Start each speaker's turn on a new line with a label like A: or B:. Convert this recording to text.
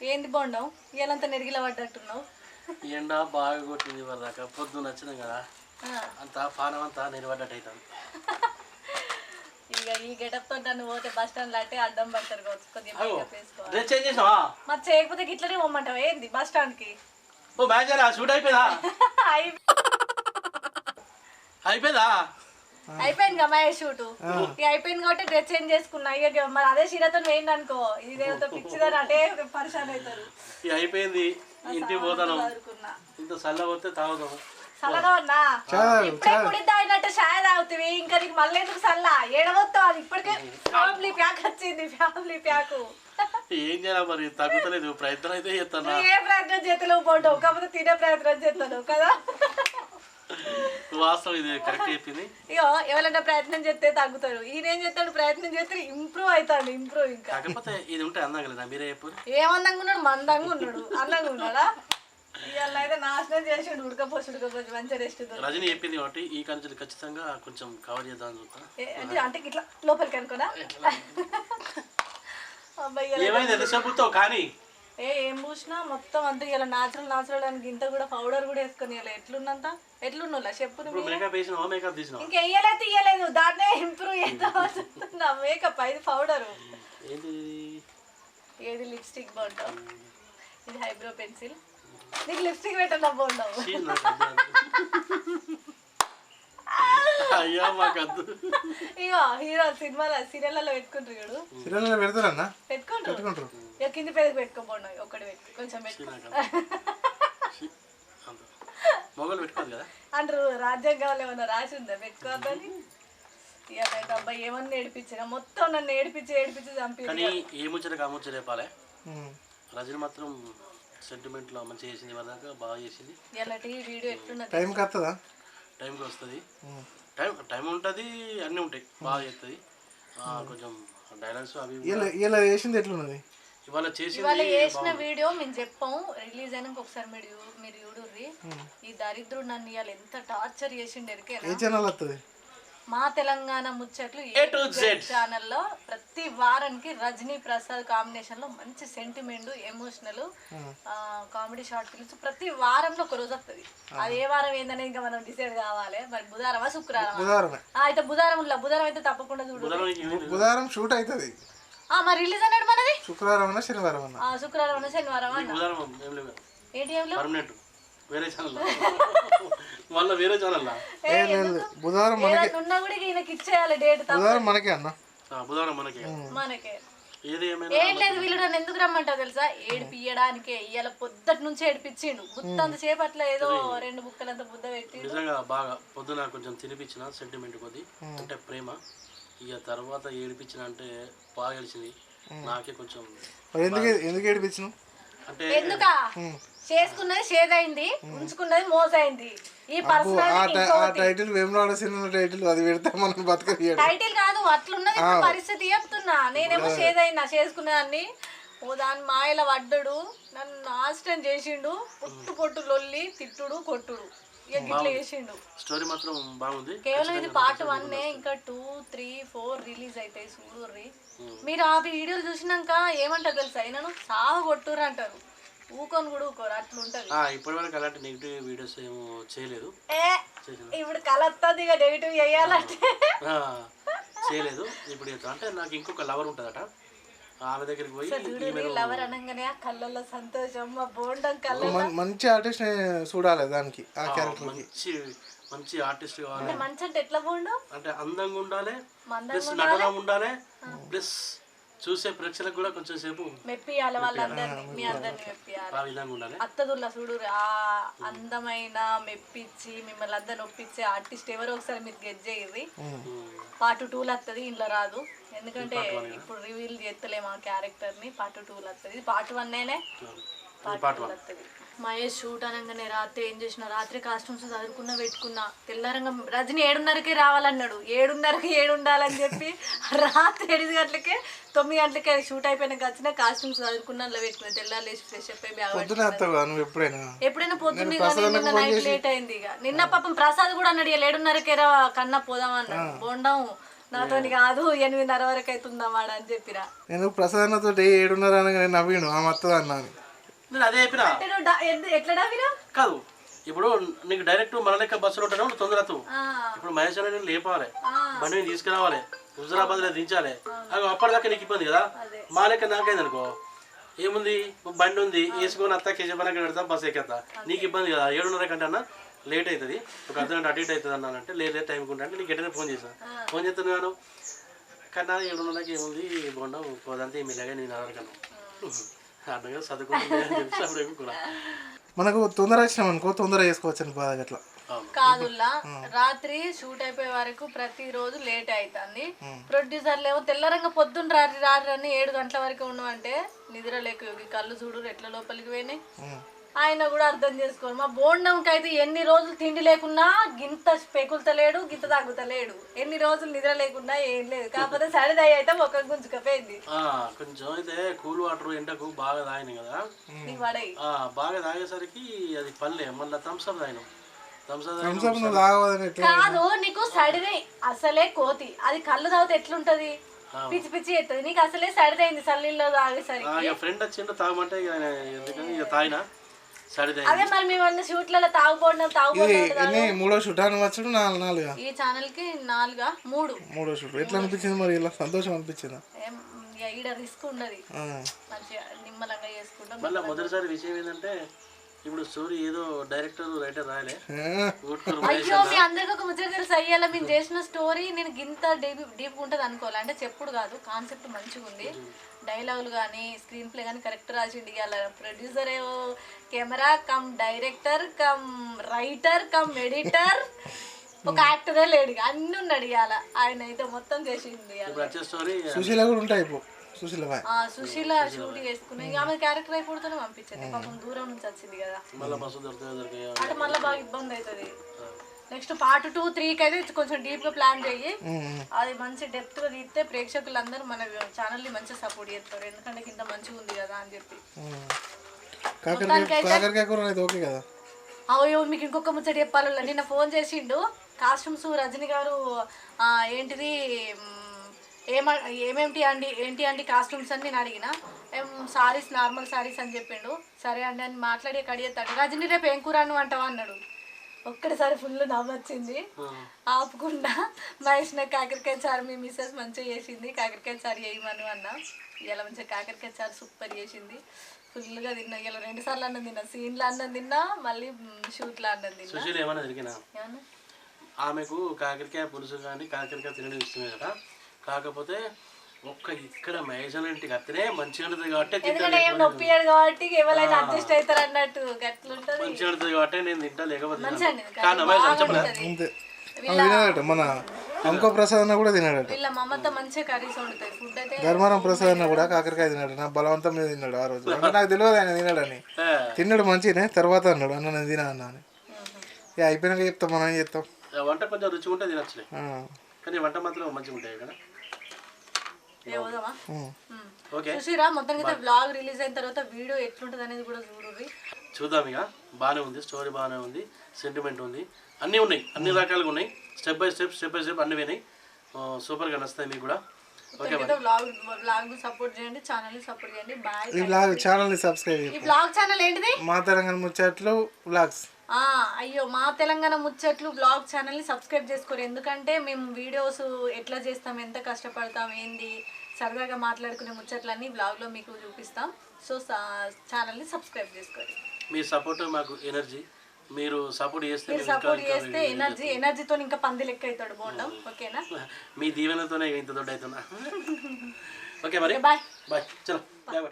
A: ఏంది బొండం ఇవాళంతా నెరిగిల పడ్డట్టున్నావు.
B: ఎండ బాగా కొట్టింది దాకా. పొద్దున్న వచ్చినాం కదా. అంతా పానం అంతా నిలబడ్డట్టు అవుతుంది
A: ఇక ఈ గెటప్తో నన్ను పోతే బస్ స్టాండ్ లాంటి అడ్డం పడతారు కావచ్చు. కొద్దిగా
B: చేంజ్
A: మరి చేయకపోతే గిట్లనే పోమంటావు ఏంది బస్ స్టాండ్కి
B: ఓ మ్యాచ్ షూట్ అయిపోయిందా? అయిపోయిందా?
A: అయిపోయింది కదా మహేష్ షూట్ ఇక అయిపోయింది కాబట్టి డ్రెస్ చేంజ్ చేసుకున్నా. ఇక మరి అదే చీరతో వేయండి అనుకో. ఇదేదో పిచ్చిదని అంటే పరిశాన్ అవుతారు.
B: ఇక అయిపోయింది ఇంటికి పోతాను. ఇంత చల్ల పోతే
A: ఇప్పుడే షాయ తాగుతుంది ఇంకా నీకు మళ్ళీ ఎందుకు చల్ల? అది. ఇప్పటికే ఫ్యామిలీ ప్యాక్ వచ్చింది ఫ్యామిలీ ప్యాక్.
B: ఏం చేయాలి మరి? తగ్గుతలేదు. ప్రయత్నం అయితే చేస్తాను
A: ఏ ప్రయత్నం కాకపోతే తినే ప్రయత్నం చేస్తాను కదా.
B: వాస్తవం ఇది కరెక్ట్ చెప్పింది.
A: ఇగో ఎవరైనా ప్రయత్నం చేస్తే తగ్గుతాడు ఈయన ఏం చేస్తాడు? ప్రయత్నం చేస్తే ఇంప్రూవ్ అవుతాడు ఇంప్రూవ్ ఇంకా.
B: కాకపోతే ఇది ఉంటే అందాం కదా మీరే చెప్పు
A: ఏమందంగా ఉన్నాడు? మందంగా ఉన్నాడు. అందంగా ఉన్నాడా? ఇవాళ అయితే నాశనం చేసిండు ఉడకపోసి ఉడకపోసి మంచిగా రెస్ట్
B: రజని చెప్పింది కాబట్టి ఈ కంచెలు ఖచ్చితంగా కొంచెం కవర్ చేద్దాం చూస్తా.
A: అంటే ఇట్లా లోపలికి అనుకోనా?
B: ఏమైంది? చెప్పుతావు కానీ
A: ఏ ఏం పూసినా మొత్తం అంతా ఇలా నాచురల్ నాచురల్ అని ఇంత కూడా పౌడర్ కూడా వేసుకొని ఇలా ఎట్లున్నంత? ఎట్లున్నా చెప్పు
B: ఇప్పుడు మేకప్ వేసినావా? మేకప్ తీసినావా?
A: ఇంకా వెయ్యలే తీయలేదు. దాన్నే ఇంప్రూవ్ చేద్దాం చెప్తున్నా మేకప్ ఇది? పౌడర్ ఏది? లిప్స్టిక్ బాగుంటావు ఇది హైబ్రో పెన్సిల్. నీకు లిప్స్టిక్.
B: అయ్యా మాకద్దు
A: ఇగో హీరో సినిమాలో సీరియల్లో పెట్టుకుంటారు చూడు.
C: సిరియాలలో పెడతారన్నా?
A: పెట్టుకుంటారు.
C: పెట్టుకుంటారు.
A: కింది పేదకి పెట్టుకోబోండు ఒక్కటి పెట్టుకో కొంచెం
B: మొగలు పెట్టుకోదు కదా?
A: అంటారు రాజ్యాంగంలో ఏమన్నా రాసి ఉందా? పెట్టుకోవద్దని ఇక అయితే అబ్బాయి ఏమన్నా ఏడిపించిన మొత్తం నన్ను ఏడిపించి ఏడిపించి చంపి
B: కానీ ఏ ముచ్చట కాముచ్చట చెప్పాలి?
C: ఉమ్.
B: రజని మాత్రం సెంటిమెంట్లో మంచిగా చేసింది మరి దాకా బాగా చేసింది.
A: ఎలాంటి వీడియో ఎట్లున్నది?
C: టైంకి వస్తుందా
B: టైంకి వస్తుంది. టైం టైం ఉంటుంది అన్నీ ఉంటాయి బాగా చేస్తుంది. కొంచెం డైలాగ్స్ అవి
C: ఇలా ఇలా చేసింది ఎట్లున్నది?
B: ఇవాళ చేసింది
A: ఇవాళ చేసిన వీడియో మేము చెప్పాం రిలీజ్ అయినాక ఒకసారి మీరు చూ- మీరు చూడుర్రి. ఈ దరిద్రుడు నన్ను ఇవాళ ఎంత టార్చర్ చేసిండు ఎరికేనా?
C: ఛానల్ వస్తుంది
A: మా తెలంగాణ ముచ్చట్లు. ఛానల్లో ప్రతి వారానికి రజనీ ప్రసాద్ కాంబినేషన్లో మంచి sentiment emotional comedy short films ప్రతి వారంలో ఒక రోజు వస్తుంది అది ఏ వారం ఏందని ఇంకా మనం డిసైడ్ కావాలి. మరి బుధవారమే. ఆ, అయితే బుధవారం ఇలా బుధవారం అయితే తప్పకుండా చూడు?
B: బుధవారం
C: షూట్ అవుతుంది
A: ఆ, మరి రిలీజ్ అన్నాడు మనది?
C: శుక్రవారం అన్నా శనివారం అన్నా.
A: ఆ, శుక్రవారం అన్న శనివారం అన్న.
B: బుధవారం ఏం లేవు
A: ఏంటి ఏం లేవు?
B: పర్మనెంట్. వేరే ఛానల్ మళ్ళీ వేరే ఛానల్
A: ఏ,
C: ఏ లేదు. లేదు. బుధవారం మనకి.
A: ఏదైనా ఉన్నా కూడా ఈయనకి ఇచ్చేయాలి డేట్ తప్ప.
C: బుధవారం మనకే అన్న.
B: బుధవారం మనకి.
A: మనకే.
B: ఏది ఏమైనా
A: ఏం లేదు వీళ్ళు నన్ను ఎందుకు రమ్మంటావు తెలుసా? ఏడిపియడానికే ఇవాళ పొద్దుటి నుంచి ఏడిపించిండు. బుత్తంత సేపు అట్లా ఏదో రెండు బుక్కలంత బుద్ధ పెట్టి
B: నిజంగా బాగా పొద్దున కొంచెం తినిపించిన సెంటిమెంట్ కొద్ది. అంటే ప్రేమ. ఇక తర్వాత ఏడిపించిన అంటే బాగా గెలిచింది. నాకే కొంచెం
C: మరి ఎందుకు ఎందుకు ఏడిపించినావు?
B: అంటే
A: ఎందుక? చేసుకున్నది చేదైంది ఉంచుకున్నది మోసైంది. ఈ
C: ఆ
A: పర్సనల్
C: టై- ఆ టైటిల్ వేమరాడ సినిమా టైటిల్ అది పెడితే మనం బతకయ్యాడు
A: టైటిల్ కాదు అట్లున్నది ఇప్పుడు పరిస్థితి చెప్తున్నా. నేనేమో చేసుకున్నదాన్ని ఓ దాని మాయల పడ్డడు నన్ను నాశనం చేసిండు పొట్టు పొట్టు లొల్లి తిట్టుడు కొట్టుడు.
B: స్టోరీ మాత్రం బాగుంది.
A: కేవలం ఇది పార్ట్ వన్ ఇంకా టూ త్రీ ఫోర్ రిలీజ్ అవుతాయి చూడుర్రి మీరు ఆ వీడియోలు చూసినాక ఏమంటారు తెలుసా? నన్ను సావ కొట్టుర్రు అంటారు. ఊకొని కూడా ఊకోరు అట్లుంటది.
B: ఆ, ఇప్పటి వరకు అలాంటి నెగిటివ్ వీడియోస్ ఏమో చేయలేదు.
A: ఏ ఇప్పుడు కళ వస్తుంది ఇక నెగిటివ్ చేయాలంటే.
B: చేయలేదు. ఇప్పుడు. అంటే నాకు ఇంకొక లవర్ ఉంటుందట. ఆమె దగ్గరికి పోయి ఈమె
A: లవర్ అనగానే ఆ కళ్ళల్లో సంతోషం మా బోండం కళ్ళ
C: మం- మంచి ఆర్టిస్ట్ చూడాలి దానికి ఆ క్యారెక్టర్
B: మంచి మంచి ఆర్టిస్ట్ కావాలి.
A: అంటే మంచి అంటే ఎట్లా బోండు?
B: అంటే అందంగా ఉండాలి ప్లస్ నటన ఉండాలి ప్లస్ చూసే ప్రేక్షకులకు కూడా కొంచెం సేపు
A: మెప్పియాలి వాళ్ళందరినీ మీ అందరినీ మెప్పియాలి
B: ఆ విధంగా ఉండాలి.
A: అత్తదుల్లా చూడు ఆ అందమైన మెప్పించి మిమ్మల్ని అందరిని ఒప్పించే ఆర్టిస్ట్ ఎవరో ఒకసారి మీరు గెట్ చేయర్రి పార్ట్ టూలో వస్తుంది ఇంట్లో రాదు. ఎందుకంటే ఇప్పుడు రివీల్ చేస్తలేము ఆ క్యారెక్టర్ని. పార్ట్ టూలో వస్తుంది పార్ట్ వన్ నేనే పార్ట్ టూ వస్తుంది మహేష్ షూట్ అనగానే రాత్రి ఏం చేసిన రాత్రి కాస్ట్యూమ్స్ చదువుకున్నా పెట్టుకున్నా తెల్లారంగా రజని ఏడున్నరకే రావాలన్నాడు. ఏడున్నరకి ఏడు ఉండాలని చెప్పి రాత్రి ఎనిమిది గంటలకే తొమ్మిది గంటలకే షూట్ అయిపోయినాక వచ్చిన కాస్ట్యూమ్స్ చదువుకున్నా అందులో పెట్టుకున్నా తెల్లారు లేచి ఫ్రెష్ అప్ అయి బ్యాగ్
C: పొద్దున వస్తావు కదా నువ్వు ఎప్పుడైనా?
A: ఎప్పుడైనా పొద్దున్నే కానీ నిన్న నైట్ లేట్ అయింది ఇక. నిన్న పాపం ప్రసాద్ కూడా అన్నాడు ఇక ఏడున్నరకే రా కన్నా పోదాం అన్నాడు బోండం నాతోని కాదు ఎనిమిదిన్నర వరకు అవుతుందా అని చెప్పిరా.
C: నేను ప్రసాదనతో ఏడున్నర అనగా నేను నవ్విను ఆ మత్తది అన్నాను
B: నేను అదే చెప్పిన.
A: ఎట్లా
B: కాదు ఇప్పుడు నీకు డైరెక్ట్ మన లెక్క బస్సులో ఉంటాను తొందర. ఇప్పుడు మహేష్ అన్న నేను లేపాలి. బండి మీద తీసుకురావాలి. హుజరాబాద్లో దించాలి అవి అప్పటిదాకా నీకు ఇబ్బంది కదా? మా లెక్క నాకైంది అనుకో. ఏముంది? బండి ఉంది. వేసుకొని అత్త కేజీ పనక పెడతా బస్ ఎక్కేస్తా నీకు ఇబ్బంది కదా? ఏడున్నర కంటే అన్న లేట్ అవుతుంది ఒక అర్ధ గంట అటు ఇటు అవుతుంది అన్నానంటే లేదు లేదు టైంకి ఉంటా అంటే నీకు ఎట్టనే ఫోన్ చేసా ఫోన్ చేస్తాను నేను కన్నా ఏడున్నరకి ఏముంది? బొండం పోదంతే ఏమి లేక నేను అడగను అన్నగా చదువుకుంటుంది అని చెప్పి అప్పుడు కూడా
C: మనకు తొందర వచ్చినాం అనుకో తొందర చేసుకోవచ్చు అని బాధ అట్లా.
A: కాదుల్లా రాత్రి షూట్ అయిపోయే వరకు ప్రతిరోజు లేట్ అవుతుంది ప్రొడ్యూసర్లు ఏమో తెల్లరంగా పొద్దున్న రాత్రి రాత్రి అని ఏడు గంటల వరకు ఉండమంటే నిద్ర లేక కళ్ళు చూడు ఎట్ల లోపలికి పోయినాయి. ఆయన కూడా అర్థం చేసుకోరు. మా బోండంకి అయితే ఎన్ని రోజులు తిండి లేకున్నా గింత పెకులుతలేడు గింత తగ్గుతలేడు ఎన్ని రోజులు నిద్ర లేకున్నా ఏం లేదు. కాకపోతే సడిదయ్యి అయితే ఒక గుంజుకపోయింది.
B: ఆ, కొంచెం అయితే కూల్ వాటర్ ఎండకు బాగా తాగినాయి కదా. బాగా తాగేసరికి అది పల్లె మళ్ళీ థమ్స్అప్ తాగినాం.
A: కాదు నీకు సడిదే అసలే కోతి. అది కళ్ళు తాగితే ఎట్లుంటది? పిచ్చి పిచ్చి ఎత్తది. నీకు అసలే సడిదైంది సల్లీలో తాగేసరికి.
B: ఫ్రెండ్ వచ్చిండు తాగమంటే ఎందుకని? తాగిన? సరిదే
A: అదే మరి మేము షూట్లలో తాగుకోవడం
C: ఇది
A: తాగుకోవడం
C: ఎన్ని? మూడో షూట్ అని వచ్చాడు నాలుగు నాలుగా?
A: ఈ ఛానల్కి నాలుగా మూడు.
C: మూడో షూట్. ఎట్లా అనిపించింది మరి? ఇలా సంతోషం అనిపించిందా?
A: ఏం ఇక ఈడ రిస్క్ ఉండదు.
C: ఆ.
A: మంచిగా నిమ్మలంగా చేసుకుంటాం.
B: మళ్ళీ మొదటిసారి విషయం ఏంటంటే ఇప్పుడు స్టోరీ ఏదో డైరెక్టర్ రైటర్ రాయలే.
A: అయ్యో మీ అందరికి ఒక ముచ్చట తెలుసు? అయ్యాల మేము చేసిన స్టోరీ నేను గింత డీప్ డీప్ ఉంటుంది అనుకోవాలి? అంటే చెప్పుడు కాదు కాన్సెప్ట్ మంచిగా ఉంది. డైలాగులు కానీ స్క్రీన్ ప్లే కానీ కరెక్ట్ రాసిండి. ఇవాళ producer camera cum director cum writer cum editor ఒక యాక్టరే లేడు ఇక. అన్ని ఉన్నాడు ఇవాళ. ఆయన అయితే మొత్తం చేసింది
C: సుశీల కూడా ఉంటాయి ఇప్పుడు. సుశీల బాయ్
A: ఆ సుశీల షూట్ చేసుకుని ఆమె క్యారెక్టర్ అయిపోతూనే పంపించింది. పాపం దూరం నుంచి వచ్చింది కదా. అంటే మళ్ళీ బాగా ఇబ్బంది అవుతుంది. నెక్స్ట్ పార్ట్ టూ త్రీకి అయితే కొంచెం డీప్గా ప్లాన్ చెయ్యి. అది మంచి డెప్త్గా తీస్తే ప్రేక్షకులందరూ మన ఛానల్ని మంచిగా సపోర్ట్ చేస్తారు. ఎందుకంటే ఇంత మంచిగా ఉంది కదా అని చెప్పి. అయ్యో మీకు ఇంకొక ముచ్చట చెప్పాలి నిన్న ఫోన్ చేసిండు కాస్ట్యూమ్స్ రజని గారు ఆ, ఏంటిది ఏమ ఏమేంటి అండి ఏంటి అండి కాస్ట్యూమ్స్ అని నేను అడిగిన? ఏం సారీస్ నార్మల్ సారీస్ అని చెప్పిండు. సరే అండి అని మాట్లాడి కడిగేస్తాడు రజని రేపు ఏం కూర అను అంటావా అన్నాడు. ఒక్కడిసారి ఫుల్ నవ్వొచ్చింది. ఆపకుండా మహేష్ నాకు కాకరకాయ చారు మీ మిస్సెస్ మంచిగా చేసింది. కాకరకాయ చారు వేయమను అన్నా. ఇలా మంచిగా కాకరకాయ చారు సూపర్ చేసింది. ఫుల్గా తిన్నా. ఇలా రెండు సార్లు అన్నం తిన్నా. సీన్లో అన్నం తిన్నా మళ్ళీ షూట్లో అన్నం తిన్నా.
B: ఏమన్నా? ఆమెకు కాకరకాయ పులుసు కానీ కాకరకాయ తినడం ఇష్టమే కదా? కాకపోతే ఒక్క ఇక్కడ ఇంటికి అత్తనే మంచిగా ఉంటుంది కాబట్టి
A: ఎందుకంటే ఏం నొప్పియాడు కాబట్టి ఎవరైనా అడ్జస్ట్ అవుతారు అన్నట్టు గట్లుంటది.
B: మంచిగా ఉంటుంది కాబట్టి నేను తింటా లేకపోతే
C: తినాడట మన అంకో ప్రసాద్ అన్న కూడా తినాడట.
A: వీళ్ళ మమత మంచిగా కర్రీస్ వండుతుంది ఫుడ్ అయితే
C: ధర్మారం ప్రసాద్ అన్న కూడా కాకరకాయ తిన్నాడు నా బలవంతం మీద తిన్నాడు ఆ రోజు. అంటే నాకు తెలియదు ఆయన తిన్నాడని
B: ఏ,
C: తిన్నాడు మంచిగానే తర్వాత అన్నాడు అన్న నేను తినా అన్న అని. ఇక అయిపోయినాక చెప్తాం మనం ఏం చెప్తాం?
B: వంట కొంచెం రుచిగా ఉంటే తినచ్చులే.
C: ఆ.
B: కానీ వంట మాత్రం మంచిగా ఉంటాయి కదా?
A: చూసిరా మొత్తానికి బ్లాగ్ రిలీజ్ అయిన తర్వాత వీడియో ఎట్లుంటది అనేది కూడా చూడుర్రి.
B: చూద్దాం ఇక. బాగానే ఉంది స్టోరీ బాగానే ఉంది సెంటిమెంట్ ఉంది. అన్నీ ఉన్నాయి అన్ని రకాలుగా ఉన్నాయి. Step by step step by step అన్నీ వినాయి సూపర్గా నచ్చుతాయి మీకు కూడా. ఓకే
A: మొత్తానికి బ్లాగ్ బ్లాగ్ సపోర్ట్ చేయండి ఛానల్ని సపోర్ట్ చేయండి.
C: ఈ బ్లాగ్ ఛానల్ని సబ్స్క్రైబ్
A: ఈ బ్లాగ్ ఛానల్ ఏంటిది?
C: మా తెలంగాణ ముచ్చట్లు బ్లాగ్స్
A: అయ్యో మా తెలంగాణ ముచ్చట్లు బ్లాగ్ ఛానల్ని సబ్స్క్రైబ్ చేసుకోరు. ఎందుకంటే మేము వీడియోస్ ఎట్లా చేస్తాం ఎంత కష్టపడతాం ఏంది సరదాగా మాట్లాడుకునే ముచ్చట్లన్నీ బ్లాగ్లో మీకు చూపిస్తాం. సో ఛానల్ని సబ్స్క్రైబ్ చేసుకోండి.
B: మీ సపోర్ట్ మాకు ఎనర్జీ. మీరు సపోర్ట్ చేస్తే
A: మీరు సపోర్ట్ చేస్తే ఎనర్జీ ఎనర్జీతో ఇంకా పంది లెక్క అవుతాడు బోండం ఓకేనా?
B: మీ దీవెనతోనే ఇంత దొడ్డ అవుతున్నా ఓకే మరి.
A: బాయ్.
B: బాయ్. చలో బాయ్